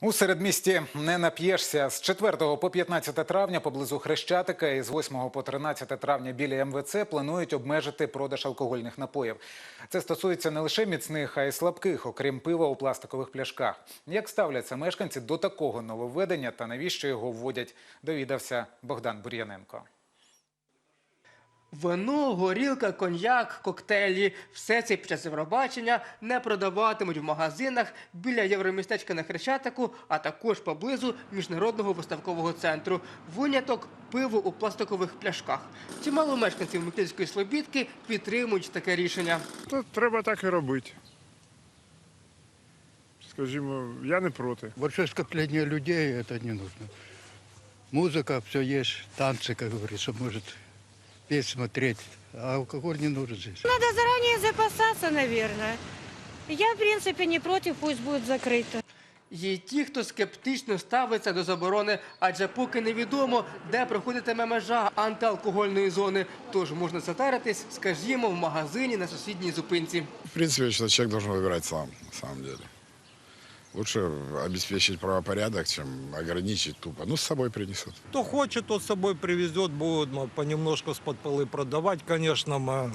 У середмісті не нап'єшся. З 4 по 15 травня поблизу Хрещатика і з 8 по 13 травня біля МВЦ планують обмежити продаж алкогольних напоїв. Це стосується не лише міцних, а й слабких, окрім пива у пластикових пляшках. Як ставляться мешканці до такого нововведення та навіщо його вводять, довідався Богдан Бур'яненко. Вино, горілка, коньяк, коктейлі – все це під час Євробачення не продаватимуть в магазинах біля Євромістечка на Хрещатику, а також поблизу Міжнародного виставкового центру. Виняток – пиво у пластикових пляшках. Чимало мешканців Микільської Слобідки підтримують таке рішення. То треба так і робити. Скажімо, я не проти. Большое скопление людей это не нужно. Музыка, все есть, танцы, как говорится, может петь, смотреть. А алкоголь не нужен здесь. Надо заранее запасаться, наверное. Я, в принципе, не против, пусть будет закрыто. Є ті, хто скептично ставиться до заборони, адже поки невідомо, де проходитиме межа антиалкогольної зони. Тож можна затаритись, скажімо, в магазині на сусідній зупинці. В принципе, я считаю, человек должен сам, на самом деле. Лучше обеспечить правопорядок, чем ограничить тупо. Ну, с собой принесут. Кто хочет, тот с собой привезет, будет ну, понемножку с-под полы продавать, конечно. ма.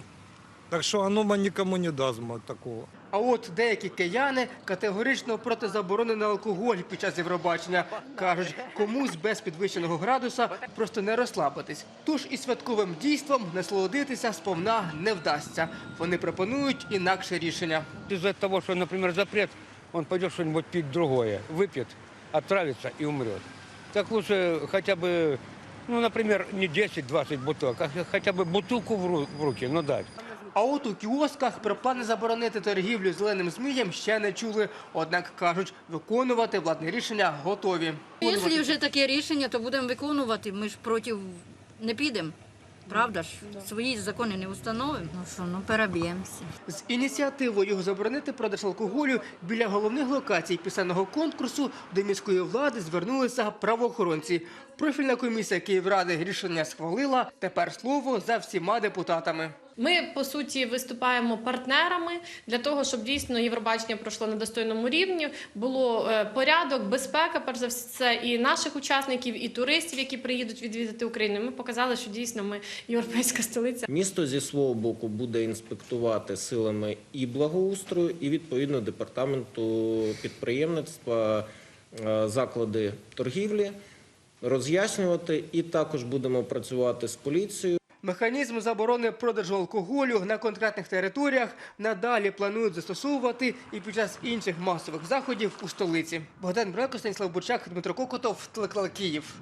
Так что оно ма, никому не даст ма, такого. А от деякі кияни категорично проти заборони на алкоголь під час Євробачення. Кажуть, комусь без підвищеного градуса просто не розслабитись. Тож і святковим дійством насолодитися сповна не вдасться. Вони пропонують інакше рішення. Из-за того, что, например, запрет, он пойдет что-нибудь пить другое, выпьет, отравится и умрет. Так лучше хотя бы, ну, например, не 10-20 бутылок, а хотя бы бутылку в ру- в руки, ну дать. А от у кіосках про плани заборонити торгівлю зеленим змієм ще не чули. Однак кажуть, виконувати владне рішення готові. Якщо вже таке рішення, то будемо виконувати. Ми ж проти не підемо. Правда ж, свої закони не встановимо. Ну що, ну переб'ємося. З ініціативою заборонити продаж алкоголю біля головних локацій пісенного конкурсу до міської влади звернулися правоохоронці. Профільна комісія Київради рішення схвалила. Тепер слово за всіма депутатами. Ми по суті виступаємо партнерами для того, щоб дійсно Євробачення пройшло на достойному рівні. Було е, порядок, безпека, перш за все, і наших учасників, і туристів, які приїдуть відвідати Україну. Ми показали, що дійсно ми європейська столиця. Місто зі свого боку буде інспектувати силами і благоустрою, і відповідно департаменту підприємництва е, заклади торгівлі, роз'яснювати, і також будемо працювати з поліцією. Механізм заборони продажу алкоголю на конкретних територіях надалі планують застосовувати і під час інших масових заходів у столиці. Богдан Бренко, Станіслав Бурчак, Дмитро Кокотов, Телеклал Київ.